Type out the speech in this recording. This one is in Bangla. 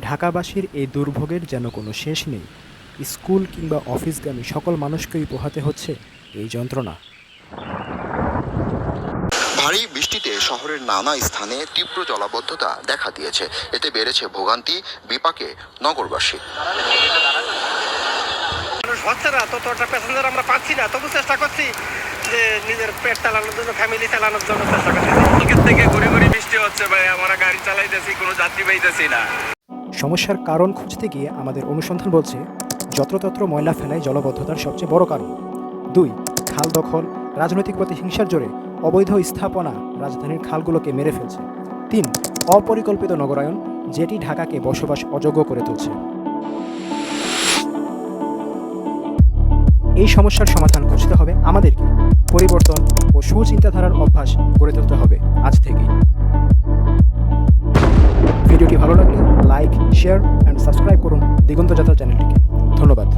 ঢাকাবাসীর এই দুর্ভোগের যেন কোনো শেষ নেই। স্কুল কিংবা অফিসগামী সকল মানুষকেই পোহাতে হচ্ছে এই যন্ত্রণা। ভারী বৃষ্টিতে শহরের নানা স্থানে তীব্র জলাবদ্ধতা দেখা দিয়েছে। এতে বেড়েছে ভোগান্তি বিপাকে নগরবাসী। মানুষ হচ্ছে না তো প্যাসেঞ্জার আমরা পাচ্ছি না। তবু চেষ্টা করছি যে নিজের পেট চালানোর জন্য ফ্যামিলি চালানোর জন্য চেষ্টা করছি। থেকে ঘুরে ঘুরে বৃষ্টি হচ্ছে ভাই আমরা গাড়ি চালাইতেছি কোনো যাত্রী পাইতেছি না। সমস্যার কারণ খুঁজতে গিয়ে আমাদের অনুসন্ধান বলছে, যত্রতত্র ময়লা ফেলাই জলবদ্ধতার সবচেয়ে বড় কারণ। দুই, খাল দখল, রাজনৈতিক প্রতিহিংসার জোরে অবৈধ স্থাপনা রাজধানীর খালগুলোকে মেরে ফেলছে। তিন, অপরিকল্পিত নগরায়ন, যেটি ঢাকাকে বসবাস অযোগ্য করে তুলছে। এই সমস্যার সমাধান খুঁজতে হবে আমাদেরকে। পরিবর্তন ও সুচিন্তাধারার অভ্যাস গড়ে তুলতে হবে আজ থেকেই ভালো লাগলে লাইক শেয়ার অ্যান্ড সাবস্ক্রাইব করুন দিগন্ত যাত্রা চ্যানেলটিকে। ধন্যবাদ।